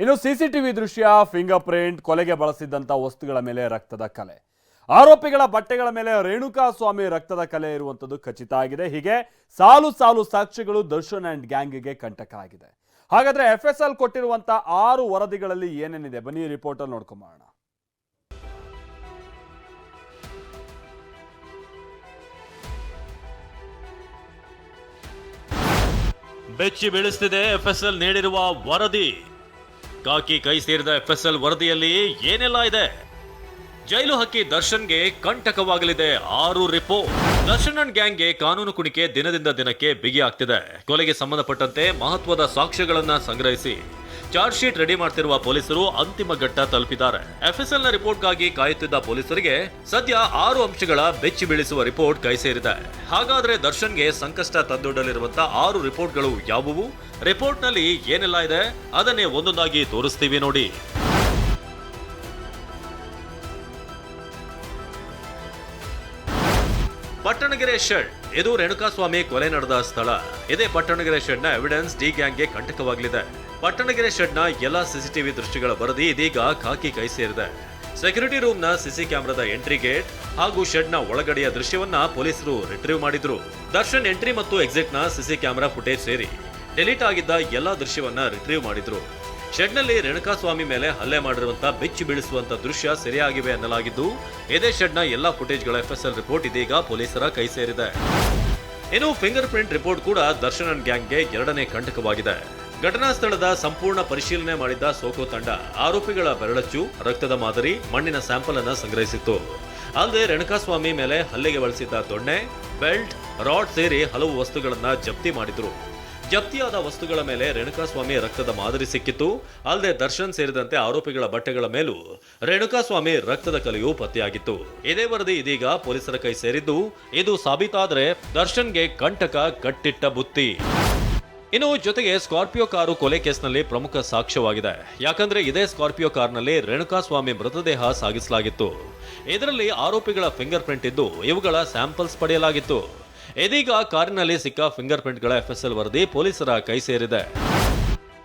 ಇನ್ನು ಸಿಸಿಟಿವಿ ದೃಶ್ಯ finger print ಕೊಲೆಗೆ ಬಳಸಿದ್ದಂಥ ವಸ್ತುಗಳ ಮೇಲೆ ರಕ್ತದ ಕಲೆ. ಆರೋಪಿಗಳ ಬಟ್ಟೆಗಳ ಮೇಲೆ ರೇಣುಕಾ ಸ್ವಾಮಿ ರಕ್ತದ ಕಲೆ ಇರುವಂಥದ್ದು ಖಚಿತ ಆಗಿದೆ. ಹೀಗೆ ಸಾಲು ಸಾಲು ಸಾಕ್ಷಿಗಳು ದರ್ಶನ್ ಅಂಡ್ ಗ್ಯಾಂಗ್ಗೆ ಕಂಟಕ ಆಗಿದೆ ಹಾಗಾದ್ರೆ ಎಫ್ ಎಸ್ ಎಲ್ ಕೊಟ್ಟಿರುವಂತ ಆರು ವರದಿಗಳಲ್ಲಿ ಏನೇನಿದೆ? ಬನ್ನಿ ರಿಪೋರ್ಟ್ ಅಲ್ಲಿ ನೋಡ್ಕೊಂಬೋಣ ಬೆಚ್ಚಿ ಬೀಳಿಸ್ತಿದೆ ಎಲ್ ನೀಡಿರುವ ವರದಿ. ಕಾಕಿ ಕೈ ಸೇರಿದ ಎಫ್ಎಸ್ಎಲ್ ವರದಿಯಲ್ಲಿ ಏನೆಲ್ಲ ಇದೆ? ಜೈಲು ಹಕ್ಕಿ ದರ್ಶನ್ಗೆ ಕಂಟಕವಾಗಲಿದೆ ಆರು ರಿಪೋರ್ಟ್. ದರ್ಶನ್ ಅಂಡ್ ಗ್ಯಾಂಗ್ಗೆ ಕಾನೂನು ಕುಣಿಕೆ ದಿನದಿಂದ ದಿನಕ್ಕೆ ಬಿಗಿ ಆಗ್ತಿದೆ ಕೊಲೆಗೆ ಸಂಬಂಧಪಟ್ಟಂತೆ ಮಹತ್ವದ ಸಾಕ್ಷ್ಯಗಳನ್ನ ಸಂಗ್ರಹಿಸಿ. ಚಾರ್ಜ್ ಶೀಟ್ ರೆಡಿ ಮಾಡ್ತಿರುವ ಪೊಲೀಸರು ಅಂತಿಮ ಘಟ್ಟ ತಲುಪಿದ್ದಾರೆ. ಎಫ್ಎಸ್ಎಲ್ನ ರಿಪೋರ್ಟ್ಗಾಗಿ ಕಾಯುತ್ತಿದ್ದ ಪೊಲೀಸರಿಗೆ ಸದ್ಯ ಆರು ಅಂಶಗಳ ಬೆಚ್ಚಿ ಬೀಳಿಸುವ ರಿಪೋರ್ಟ್ ಕೈ ಸೇರಿದೆ. ಹಾಗಾದ್ರೆ ದರ್ಶನ್ಗೆ ಸಂಕಷ್ಟ ತಂದೊಡ್ಡಲಿರುವಂತಹ ಆರು ರಿಪೋರ್ಟ್ಗಳು ಯಾವುವು? ರಿಪೋರ್ಟ್ನಲ್ಲಿ ಏನೆಲ್ಲ ಇದೆ? ಅದನ್ನೇ ಒಂದೊಂದಾಗಿ ತೋರಿಸ್ತೀವಿ ನೋಡಿ. ಪಟ್ಟಣಗೆರೆ ಶೆಡ್. ಇದು ರೇಣುಕಾಸ್ವಾಮಿ ಕೊಲೆ ನಡೆದ ಸ್ಥಳ. ಇದೇ ಪಟ್ಟಣಗೆರೆ ಶೆಡ್ ಎವಿಡೆನ್ಸ್ ಡಿ ಗ್ಯಾಂಗ್ಗೆ ಕಂಟಕವಾಗಲಿದೆ. ಪಟ್ಟಣಗೆರೆ ಶೆಡ್ನ ಎಲ್ಲ ಸಿಸಿಟಿವಿ ದೃಶ್ಯಗಳ ವರದಿ ಇದೀಗ ಖಾಕಿ ಕೈ ಸೇರಿದೆ. ಸೆಕ್ಯೂರಿಟಿ ರೂಮ್ನ ಸಿಸಿ ಕ್ಯಾಮೆರಾದ ಎಂಟ್ರಿ ಗೇಟ್ ಹಾಗೂ ಶೆಡ್ನ ಒಳಗಡೆಯ ದೃಶ್ಯವನ್ನ ಪೊಲೀಸರು ರಿಟ್ರೀವ್ ಮಾಡಿದ್ರು. ದರ್ಶನ್ ಎಂಟ್ರಿ ಮತ್ತು ಎಕ್ಸಿಟ್ನ ಸಿಸಿ ಕ್ಯಾಮೆರಾ ಫುಟೇಜ್ ಸೇರಿ ಡಿಲೀಟ್ ಆಗಿದ್ದ ಎಲ್ಲಾ ದೃಶ್ಯವನ್ನ ರಿಟ್ರೀವ್ ಮಾಡಿದ್ರು. ಶೆಡ್ನಲ್ಲಿ ರೇಣುಕಾಸ್ವಾಮಿ ಮೇಲೆ ಹಲ್ಲೆ ಮಾಡಿರುವಂತ ಬೆಚ್ಚಿ ಬೀಳಿಸುವಂತ ದೃಶ್ಯ ಸೆರೆಯಾಗಿವೆ ಎನ್ನಲಾಗಿದ್ದು ಇದೇ ಶೆಡ್ನ ಎಲ್ಲಾ ಫುಟೇಜ್ಗಳ ಎಫ್ಎಸ್ಎಲ್ ರಿಪೋರ್ಟ್ ಇದೀಗ ಪೊಲೀಸರ ಕೈ ಸೇರಿದೆ. ಇನ್ನು ಫಿಂಗರ್ ಪ್ರಿಂಟ್ ರಿಪೋರ್ಟ್ ಕೂಡ ದರ್ಶನ್ ಅಂಡ್ ಗ್ಯಾಂಗ್ಗೆ ಎರಡನೇ ಕಂಟಕವಾಗಿದೆ ಘಟನಾ ಸ್ಥಳದ ಸಂಪೂರ್ಣ ಪರಿಶೀಲನೆ ಮಾಡಿದ್ದ ಸೋಕೋ ತಂಡ ಆರೋಪಿಗಳ ಬೆರಳಚ್ಚು, ರಕ್ತದ ಮಾದರಿ, ಮಣ್ಣಿನ ಸ್ಯಾಂಪಲ್ ಅನ್ನು ಸಂಗ್ರಹಿಸಿತ್ತು. ಅಲ್ಲದೆ ರೇಣುಕಾಸ್ವಾಮಿ ಮೇಲೆ ಹಲ್ಲೆಗೆ ಬಳಸಿದ್ದ ದೊಣ್ಣೆ ಬೆಲ್ಟ್, ರಾಡ್ ಸೇರಿ ಹಲವು ವಸ್ತುಗಳನ್ನ ಜಪ್ತಿ ಮಾಡಿದ್ರು. ಜಪ್ತಿಯಾದ ವಸ್ತುಗಳ ಮೇಲೆ ರೇಣುಕಾಸ್ವಾಮಿ ರಕ್ತದ ಮಾದರಿ ಸಿಕ್ಕಿತ್ತು. ಅಲ್ಲದೆ ದರ್ಶನ್ ಸೇರಿದಂತೆ ಆರೋಪಿಗಳ ಬಟ್ಟೆಗಳ ಮೇಲೂ ರೇಣುಕಾಸ್ವಾಮಿ ರಕ್ತದ ಕಲೆಯೂ ಪತ್ತೆಯಾಗಿತ್ತು. ಇದೇ ವರದಿ ಇದೀಗ ಪೊಲೀಸರ ಕೈ ಸೇರಿದ್ದು, ಇದು ಸಾಬೀತಾದ್ರೆ ದರ್ಶನ್ಗೆ ಕಂಟಕ ಕಟ್ಟಿಟ್ಟ ಬುತ್ತಿ. ಇನ್ನು ಜೊತೆಗೆ ಸ್ಕಾರ್ಪಿಯೋ ಕಾರು ಕೊಲೆ ಕೇಸ್ನಲ್ಲಿ ಪ್ರಮುಖ ಸಾಕ್ಷ್ಯವಾಗಿದೆ. ಯಾಕಂದ್ರೆ ಇದೇ ಸ್ಕಾರ್ಪಿಯೋ ಕಾರ್ನಲ್ಲಿ ರೇಣುಕಾಸ್ವಾಮಿ ಮೃತದೇಹ ಸಾಗಿಸಲಾಗಿತ್ತು. ಇದರಲ್ಲಿ ಆರೋಪಿಗಳ ಫಿಂಗರ್ ಪ್ರಿಂಟ್ ಇದ್ದು, ಇವುಗಳ ಸ್ಯಾಂಪಲ್ಸ್ ಪಡೆಯಲಾಗಿತ್ತು. ಇದೀಗ ಕಾರಿನಲ್ಲಿ ಸಿಕ್ಕ ಫಿಂಗರ್ ಪ್ರಿಂಟ್ಗಳ ಎಫ್ಎಸ್ಎಲ್ ವರದಿ ಪೊಲೀಸರ ಕೈ ಸೇರಿದೆ.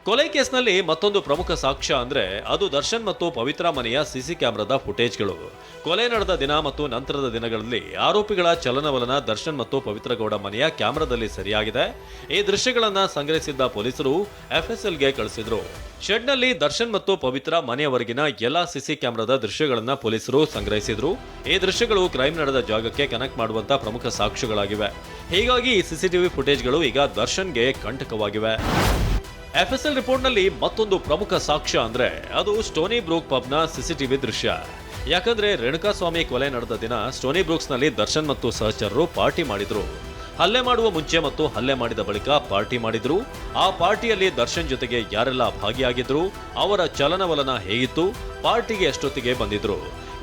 ಕೊಲೆ ಕೇಸ್ನಲ್ಲಿ ಮತ್ತೊಂದು ಪ್ರಮುಖ ಸಾಕ್ಷ್ಯ ಅಂದ್ರೆ ಅದು ದರ್ಶನ್ ಮತ್ತು ಪವಿತ್ರ ಮನೆಯ ಸಿಸಿ ಕ್ಯಾಮ್ರಾದ ಫುಟೇಜ್ಗಳು. ಕೊಲೆ ನಡೆದ ದಿನ ಮತ್ತು ನಂತರದ ದಿನಗಳಲ್ಲಿ ಆರೋಪಿಗಳ ಚಲನವಲನ ದರ್ಶನ್ ಮತ್ತು ಪವಿತ್ರ ಗೌಡ ಮನೆಯ ಕ್ಯಾಮೆರಾದಲ್ಲಿ ಸರಿಯಾಗಿದೆ. ಈ ದೃಶ್ಯಗಳನ್ನು ಸಂಗ್ರಹಿಸಿದ್ದ ಪೊಲೀಸರು ಎಫ್ಎಸ್ಎಲ್ಗೆ ಕಳಿಸಿದ್ರು. ಶೆಡ್ನಲ್ಲಿ ದರ್ಶನ್ ಮತ್ತು ಪವಿತ್ರ ಮನೆಯವರೆಗಿನ ಎಲ್ಲಾ ಸಿಸಿ ಕ್ಯಾಮ್ರಾದ ದೃಶ್ಯಗಳನ್ನ ಪೊಲೀಸರು ಸಂಗ್ರಹಿಸಿದ್ರು. ಈ ದೃಶ್ಯಗಳು ಕ್ರೈಮ್ ನಡೆದ ಜಾಗಕ್ಕೆ ಕನೆಕ್ಟ್ ಮಾಡುವಂತಹ ಪ್ರಮುಖ ಸಾಕ್ಷ್ಯಗಳಾಗಿವೆ. ಹೀಗಾಗಿ ಈ ಸಿಸಿಟಿವಿ ಫುಟೇಜ್ಗಳು ಈಗ ದರ್ಶನ್ಗೆ ಕಂಟಕವಾಗಿವೆ. ಎಫ್ಎಸ್ಎಲ್ ರಿಪೋರ್ಟ್ನಲ್ಲಿ ಮತ್ತೊಂದು ಪ್ರಮುಖ ಸಾಕ್ಷ್ಯ ಅಂದ್ರೆ ಅದು ಸ್ಟೋನಿ ಬ್ರೂಕ್ ಪಬ್ನ ಸಿಸಿಟಿವಿ ದೃಶ್ಯ. ಯಾಕಂದ್ರೆ ರೇಣುಕಾಸ್ವಾಮಿ ಕೊಲೆ ನಡೆದ ದಿನ ಸ್ಟೋನಿ ಬ್ರೂಕ್ಸ್ನಲ್ಲಿ ದರ್ಶನ್ ಮತ್ತು ಸಹಚರರು ಪಾರ್ಟಿ ಮಾಡಿದ್ರು. ಹಲ್ಲೆ ಮಾಡುವ ಮುಂಚೆ ಮತ್ತು ಹಲ್ಲೆ ಮಾಡಿದ ಬಳಿಕ ಪಾರ್ಟಿ ಮಾಡಿದ್ರು. ಆ ಪಾರ್ಟಿಯಲ್ಲಿ ದರ್ಶನ್ ಜೊತೆಗೆ ಯಾರೆಲ್ಲ ಭಾಗಿಯಾಗಿದ್ರು, ಅವರ ಚಲನವಲನ ಹೇಗಿತ್ತು, ಪಾರ್ಟಿಗೆ ಎಷ್ಟೊತ್ತಿಗೆ ಬಂದಿದ್ರು.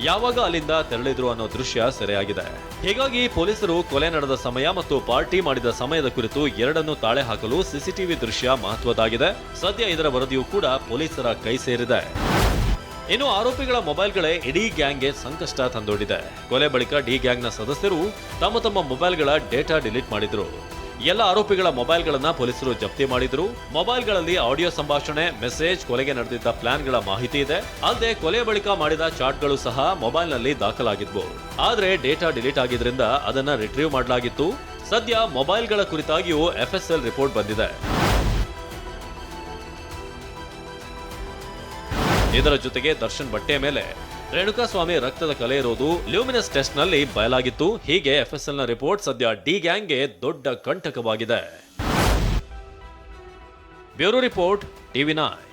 ಯಾವಾಗ ಅಲ್ಲಿಂದ ತೆರಳಿದ್ರು ಅನ್ನೋ ದೃಶ್ಯ ಸೆರೆಯಾಗಿದೆ. ಹೀಗಾಗಿ ಪೊಲೀಸರು ಕೊಲೆ ನಡೆದ ಸಮಯ ಮತ್ತು ಪಾರ್ಟಿ ಮಾಡಿದ ಸಮಯದ ಕುರಿತು ಎರಡನ್ನು ತಾಳೆ ಹಾಕಲು ಸಿಸಿಟಿವಿ ದೃಶ್ಯ ಮಹತ್ವದಾಗಿದೆ. ಸದ್ಯ ಇದರ ವರದಿಯೂ ಕೂಡ ಪೊಲೀಸರ ಕೈ ಸೇರಿದೆ. ಇನ್ನು ಆರೋಪಿಗಳ ಮೊಬೈಲ್ಗಳೇ ಇಡೀ ಗ್ಯಾಂಗ್ಗೆ ಸಂಕಷ್ಟ ತಂದೊಡ್ಡಿದೆ. ಕೊಲೆ ಬಳಿಕ ಡಿ ಗ್ಯಾಂಗ್ನ ಸದಸ್ಯರು ತಮ್ಮ ತಮ್ಮ ಮೊಬೈಲ್ಗಳ ಡೇಟಾ ಡಿಲೀಟ್ ಮಾಡಿದ್ರು. ಎಲ್ಲ ಆರೋಪಿಗಳ ಮೊಬೈಲ್ಗಳನ್ನ ಪೊಲೀಸರು ಜಪ್ತಿ ಮಾಡಿದ್ರು. ಮೊಬೈಲ್ಗಳಲ್ಲಿ ಆಡಿಯೋ ಸಂಭಾಷಣೆ, ಮೆಸೇಜ್, ಕೊಲೆಗೆ ನಡೆದಿದ್ದ ಪ್ಲಾನ್ಗಳ ಮಾಹಿತಿ ಇದೆ. ಅಲ್ಲದೆ ಕೊಲೆ ಬಳಿಕ ಮಾಡಿದ ಚಾಟ್ಗಳು ಸಹ ಮೊಬೈಲ್ನಲ್ಲಿ ದಾಖಲಾಗಿದ್ವು. ಆದ್ರೆ ಡೇಟಾ ಡಿಲೀಟ್ ಆಗಿದ್ರಿಂದ ಅದನ್ನ ರಿಟ್ರೀವ್ ಮಾಡಲಾಗಿತ್ತು. ಸದ್ಯ ಮೊಬೈಲ್ಗಳ ಕುರಿತಾಗಿಯೂ ಎಫ್ಎಸ್ಎಲ್ ರಿಪೋರ್ಟ್ ಬಂದಿದೆ. ಇದರ ಜೊತೆಗೆ ದರ್ಶನ್ ಬಟ್ಟೆ ಮೇಲೆ ರೇಣುಕಾಸ್ವಾಮಿ ರಕ್ತದ ಕಲೆ ಇರೋದು ಲ್ಯೂಮಿನಸ್ ಟೆಸ್ಟ್ನಲ್ಲಿ ಬಯಲಾಗಿತ್ತು. ಹೀಗೆ ಎಫ್ಎಸ್ಎಲ್ನ ರಿಪೋರ್ಟ್ ಸದ್ಯ ಡಿ ಗ್ಯಾಂಗ್ಗೆ ದೊಡ್ಡ ಕಂಟಕವಾಗಿದೆ. Bureau report TV nine.